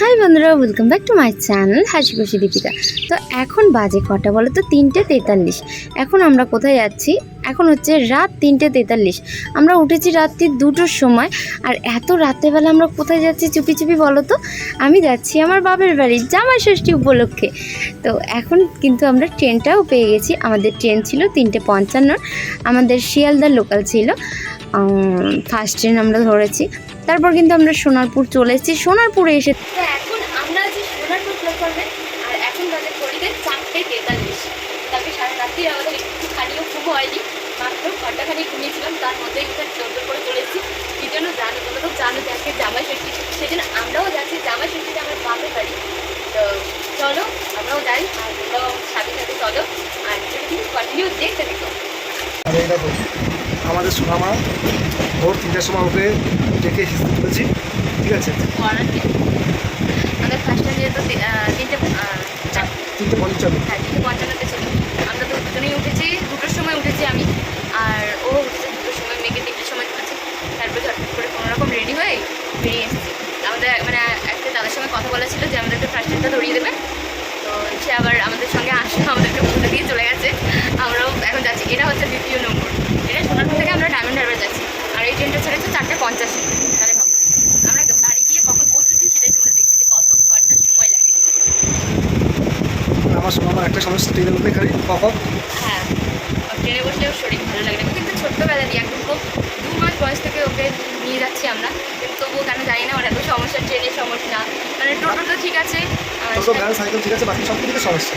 High বন্ধুরা welcome back to my channel হাসি খুশি দীপিকা। তো এখন বাজে কটা বলো তো? তিনটে তেতাল্লিশ। এখন আমরা কোথায় যাচ্ছি? এখন হচ্ছে রাত তিনটে তেতাল্লিশ। আমরা উঠেছি রাত্রি দুটোর সময়। আর এত রাত্রেবেলা আমরা কোথায় যাচ্ছি চুপি চুপি বলো তো? আমি যাচ্ছি আমার বাপের বাড়ি, জামাই ষষ্ঠী উপলক্ষে। তো এখন কিন্তু আমরা ট্রেনটাও পেয়ে গেছি। আমাদের ট্রেন ছিল তিনটে পঞ্চান্ন। আমাদের শিয়ালদার লোকাল ছিল। ফার্স্ট ট্রেন আমরা ধরেছি। তারপর কিন্তু আমরা সোনারপুর চলে এসেছি। সোনারপুরে এসে তো এখন আমরা আছি সোনারপুর প্ল্যাটফর্মে আর এখন বাজে ঘড়িতে চারটে তেতাল্লিশ। তবে সারা রাত্রি আমাদের একটু খানিও ঘুম হয়নি। মাত্র ঘন্টাখানি ঘুমিয়েছিলাম। তার মধ্যে একটা চোদ্দ করে চলে এসেছি। কি জন্য জানো তোমরা তো জানো যে আজকে জামাই ষষ্ঠী। সেই জন্য আমরাও যাচ্ছি জামাই ষষ্ঠীতে আমার বাপের বাড়ি। তো চলো আমরাও যাই। আর তোমরাও সাথে সাথে চলো। আর ভিডিওটা কিন্তু কন্টিনিউ দেখতে দেখো আমাদের সোনামা ভোর তিনটার সময় উঠে ডেকে হিসেবে তুলেছি। ঠিক আছে? আমাদের ফার্স্টে যেহেতু তিনটে পঞ্চান্ন। হ্যাঁ তিনটে পঞ্চান্নতে ছিল। আমরা তো দুজনেই উঠেছি দুটোর সময় উঠেছি আমি। আর ও উঠেছে দুটোর সময় মেয়েকে তিনটের সময় তারপরে করে কোনো রকম রেডি হয়ে বেরিয়ে এসেছি। আমাদের মানে একটা দাদার সঙ্গে কথা বলা ছিল যে আমাদেরকে ফার্স্ট ধরিয়ে দেবে। তো সে আবার আমাদের সঙ্গে আসলো আমাদেরকে দিয়ে চলে গেছে। আমরাও এখন যাচ্ছি। এটা হচ্ছে দ্বিতীয় নম্বর এটা সোনারপুর থেকে আমরা ডায়মন্ড হারবার যাচ্ছি আর এই ট্রেনটা ছেড়েছে চারটে পঞ্চাশে। তাহলে আমরা বাড়ি গিয়ে কখন পৌঁছেছি সেটাই তোমরা দেখছি যে কত ঘণ্টা সময় লাগে। আমার সোনামার একটা সমস্যা ট্রেনে উঠলে খালি। কক হ্যাঁ। ট্রেনে বসলেও শরীর ভালো লাগে না। কিন্তু ছোট্টবেলা দিয়ে এখন খুব দু মাস বয়স থেকে ওকে নিয়ে যাচ্ছি আমরা। কিন্তু তবুও কেন জানি না ওর এত সমস্যা ট্রেনের সমস্যা। মানে টোটো তো ঠিক আছে। টোটো সাইকেল ঠিক আছে বাকি সব কিছুতে সমস্যা।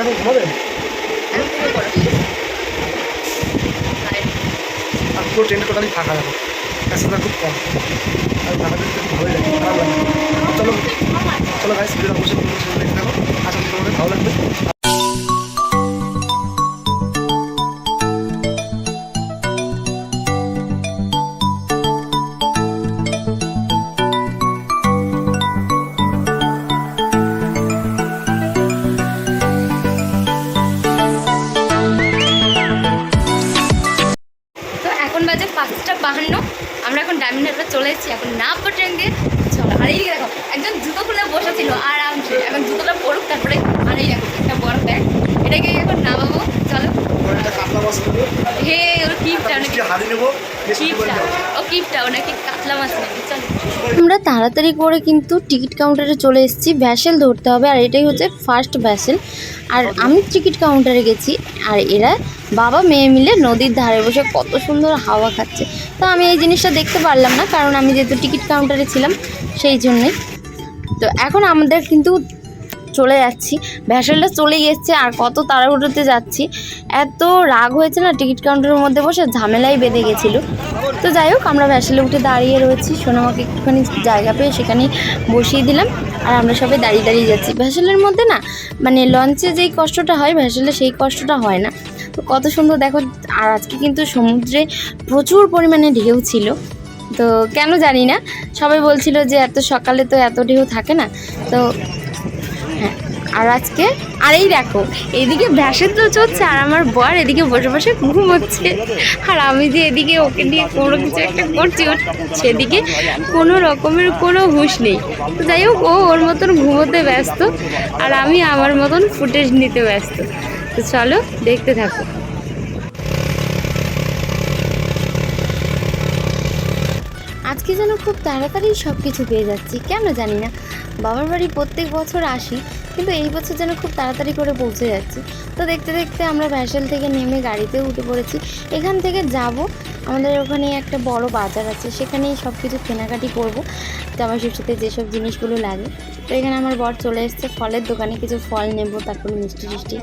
এখন ঘুমাবেন পুরো ট্রেনটা টোটালি ফাঁকা যাবে প্যাসেঞ্জার খুব কম। আর ভয় লাগে, খারাপ লাগে। চলো চলো গাইস ভিডিওটা অবশ্যই দেখতে থাকো। আশা করি তোমাদের ভালো লাগবে। আমরা এখন ডায়মন্ড হারবার চলে এসেছি, এখন নামবো ট্রেন দিয়ে চলো, আর এইদিকে দেখো, একজন জুতো খুলে বসে ছিল আরামসে, এখন জুতোটা পড়ুক তারপরে আর এই দেখো, একটা বড় ব্যাগ এটাকে এখন নামাবো, চলো। হে, ওর কিপটা নাকি? কিপটা ও কিপটা ও নাকি কাতলা মাছ নাকি, চলো। আমরা তাড়াতাড়ি করে কিন্তু টিকিট কাউন্টারে চলে এসেছি, ভ্যাসেল ধরতে হবে, আর এটাই হচ্ছে ফার্স্ট ভ্যাসেল আর আমি টিকিট কাউন্টারে গেছি, আর এরা বাবা মেয়ে মিলে নদীর ধারে বসে কত সুন্দর হাওয়া খাচ্ছে। তো আমি এই জিনিসটা দেখতে পারলাম না, কারণ আমি যেহেতু টিকিট কাউন্টারে ছিলাম, সেই জন্যে। তো এখন আমাদের কিন্তু চলে যাচ্ছি, ভ্যাসেলটা চলে গেছে আর কত তাড়াহুড়োতে যাচ্ছি। এত রাগ হয়েছে না টিকিট কাউন্টারের মধ্যে বসে, ঝামেলাই বেঁধে গেছিল। তো যাই হোক, আমরা ভ্যাসেলে উঠে দাঁড়িয়ে রয়েছি, সোনামাকে একটুখানি জায়গা পেয়ে সেখানে বসিয়ে দিলাম, আর আমরা সবাই দাঁড়িয়ে দাঁড়িয়ে যাচ্ছি। ভ্যাসেলের মধ্যে না মানে লঞ্চে যেই কষ্টটা হয়, ভ্যাসেলে সেই কষ্টটা হয় না। তো কত সুন্দর, দেখো, আর আজকে কিন্তু সমুদ্রে প্রচুর পরিমাণে ঢেউ ছিল। তো কেন জানি না, সবাই বলছিল যে এত সকালে তো এত ঢেউ থাকে না, তো হ্যাঁ আর আজকে, আর এই দেখো, এদিকে ভ্যাসের তো চলছে আর আমার বর এদিকে বসে বসে ঘুমোচ্ছে। আর আমি যে এদিকে ওকে নিয়ে কোনো কিছু একটা করছি সেদিকে কোনো রকমের কোনো হুঁশ নেই। তো যাই হোক, ও ওর মতন ঘুমোতে ব্যস্ত, আর আমি আমার মতন ফুটেজ নিতে ব্যস্ত। তো চলো, দেখতে থাকো। আজকে যেন খুব তাড়াতাড়ি সব কিছু পেয়ে যাচ্ছি, কেন জানি না? বাবার বাড়ি প্রত্যেক বছর আসি, কিন্তু এই বছর যেন খুব তাড়াতাড়ি করে পৌঁছে যাচ্ছি। তো দেখতে দেখতে আমরা ভ্যাসেল থেকে নেমে গাড়িতে উঠে পড়েছি। এখান থেকে যাব, আমাদের ওখানে একটা বড় বাজার আছে, সেখানেই সব কিছু কেনাকাটি করব। জামা ষষ্ঠীতে যেসব জিনিসগুলো লাগে। তো এখানে আমার বর চলে এসছে, ফলের দোকানে কিছু ফল নেব, তারপর মিষ্টি টিষ্টি,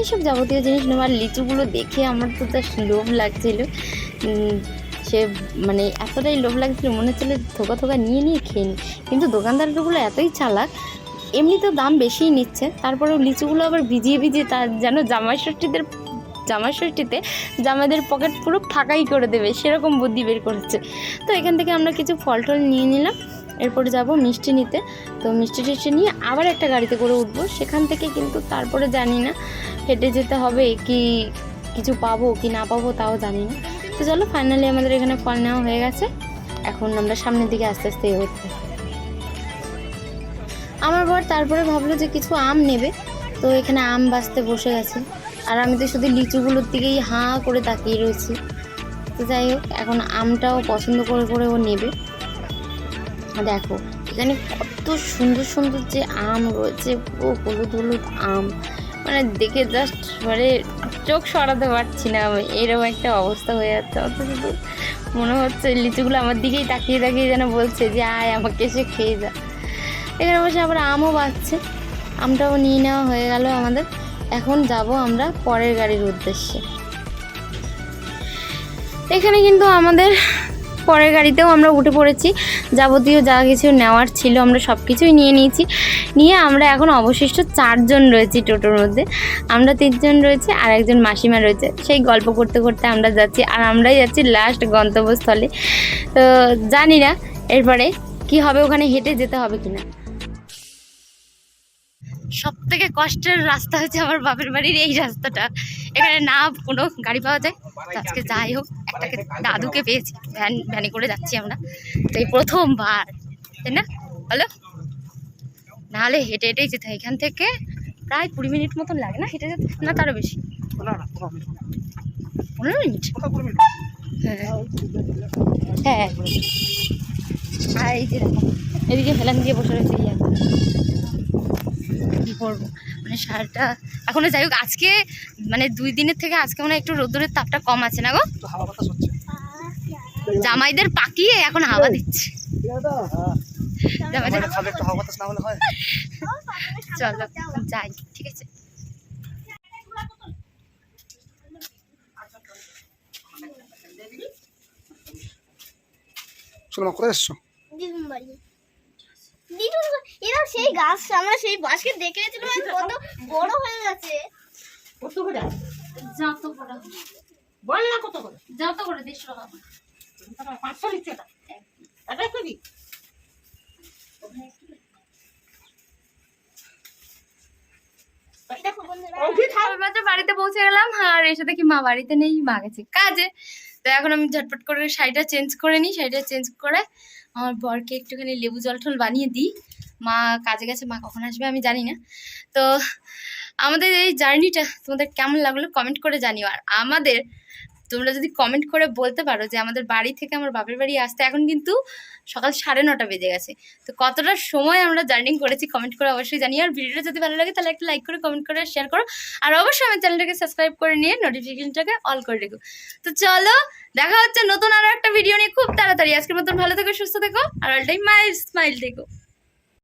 এইসব যাবতীয় জিনিস নেব। আর লিচুগুলো দেখে আমার তো জাস্ট লোভ লাগছিল। সে মানে এতটাই লোভ লাগছিল, মনে হচ্ছিল থোকা থোকা নিয়ে নিয়ে খেয়ে নি। কিন্তু দোকানদারগুলো এতই চালাক এমনি তো দাম বেশিই নিচ্ছে। তারপরেও লিচুগুলো আবার ভিজিয়ে ভিজিয়ে তার যেন জামাই ষষ্ঠীদের, জামাই ষষ্ঠীতে জামাইদের পকেট পুরো ফাঁকাই করে দেবে, সেরকম বুদ্ধি বের করেছে। তো এখান থেকে আমরা কিছু ফল টল নিয়ে নিলাম। এরপরে যাব মিষ্টি নিতে। তো মিষ্টি টিষ্টি নিয়ে আবার একটা গাড়িতে করে উঠবো। সেখান থেকে কিন্তু তারপরে জানি না হেঁটে যেতে হবে কি কিছু পাবো কি না পাবো তাও জানি না। তো চলো ফাইনালি আমাদের এখানে ফল নেওয়া হয়ে গেছে। এখন আমরা সামনের দিকে আস্তে আস্তে এগোচ্ছি। আমার বর তারপরে ভাবলো যে কিছু আম নেবে। তো এখানে আম বাঁচতে বসে গেছে। আর আমি তো শুধু লিচুগুলোর দিকেই হাঁ করে তাকিয়ে রয়েছি। তো যাই হোক, এখন আমটাও পছন্দ করে করে ও নেবে। দেখো, এখানে কত সুন্দর সুন্দর যে আম রয়েছে ও হলুদ হলুদ আম। মানে দেখে জাস্ট মানে চোখ সরাতে পারছি না আমি, এরকম একটা অবস্থা হয়ে যাচ্ছে। অত শুধু মনে হচ্ছে লিচুগুলো আমার দিকেই তাকিয়ে তাকিয়ে যেন বলছে যে, আয়, আমাকে এসে খেয়ে যা। এখানে বসে আবার আমও বাজছে আমটাও নিয়ে নেওয়া হয়ে গেল আমাদের। এখন যাব আমরা পরের গাড়ির উদ্দেশ্যে। এখানে কিন্তু আমাদের পরের গাড়িতেও আমরা উঠে পড়েছি। যাবতীয় যা কিছু নেওয়ার ছিল আমরা সব কিছুই নিয়ে নিয়েছি। নিয়ে আমরা এখন অবশিষ্ট চারজন রয়েছি টোটোর মধ্যে। আমরা তিনজন রয়েছে, আর একজন মাসিমা রয়েছে। সেই গল্প করতে করতে আমরা যাচ্ছি, আর আমরাই যাচ্ছি লাস্ট গন্তব্যস্থলে। তো জানি না, এরপরে কি হবে, ওখানে হেঁটে যেতে হবে কিনা। সব থেকে কষ্টের রাস্তা হচ্ছে আমার বাপের বাড়ির এই রাস্তাটা। এখানে না কোনো গাড়ি পাওয়া যায়। আজকে যাই হোক একটাকে দাদুকে পেয়েছি। ভ্যান ভ্যানে করে যাচ্ছি আমরা। তো এই প্রথমবার তাই না? বলো। নাহলে হেঁটে হেঁটেই যেতে হয়। এখান থেকে প্রায় কুড়ি মিনিট মতন লাগে না হেঁটে যেতে? না তারও বেশি? পনেরো মিনিট। হ্যাঁ। হ্যাঁ। আর এই যে এদিকে হেলান দিয়ে বসে রয়েছে এই কী করব? মানে সারটা এখনও যাই হোক আজকে মানে দুই দিনের থেকে আজকে মনে হয় একটু রোদ্দুরের তাপটা কম আছে না গো? জামাইদের পাকিয়ে এখন হাওয়া দিচ্ছে। জামাইদের খাবে একটু হাওয়া বাতাস না হলে চলো যাই ঠিক আছে। মা কোথায় এসছো? বাড়ি। সেই গাছ আমরা সেই বাসকে দেখে গেছিলাম কত বড় হয়ে গেছে। কত করে? করে বল। না কত করে? যত করে দেড়শো টাকা। টাকা পাঁচশো নিচ্ছে এটা মাত্র বাড়িতে পৌঁছে গেলাম। আর এসে দেখি মা বাড়িতে নেই মা গেছে কাজে। তো এখন আমি ঝটপট করে শাড়িটা চেঞ্জ করে নিই। শাড়িটা চেঞ্জ করে আমার বরকে একটুখানি লেবু জল টল বানিয়ে দিই। মা কাজে গেছে, মা কখন আসবে আমি জানি না। তো আমাদের এই জার্নিটা তোমাদের কেমন লাগল কমেন্ট করে জানিও। আর আমাদের তোমরা যদি কমেন্ট করে বলতে পারো যে আমাদের বাড়ি থেকে আমার বাপের বাড়ি আসতে এখন কিন্তু সকাল সাড়ে নটা বেজে গেছে। তো কতটা সময় আমরা জার্নি করেছি কমেন্ট করে অবশ্যই জানি আর ভিডিওটা যদি ভালো লাগে তাহলে একটা লাইক করে কমেন্ট করে শেয়ার করো। আর অবশ্যই আমার চ্যানেলটাকে সাবস্ক্রাইব করে নিয়ে নোটিফিকেশনটাকে অল করে রেখো। তো চলো, দেখা হচ্ছে নতুন আরও একটা ভিডিও নিয়ে খুব তাড়াতাড়ি। আজকের মতন ভালো থেকো, সুস্থ থেকো, আর অল টাইম মাইল স্মাইল থেকো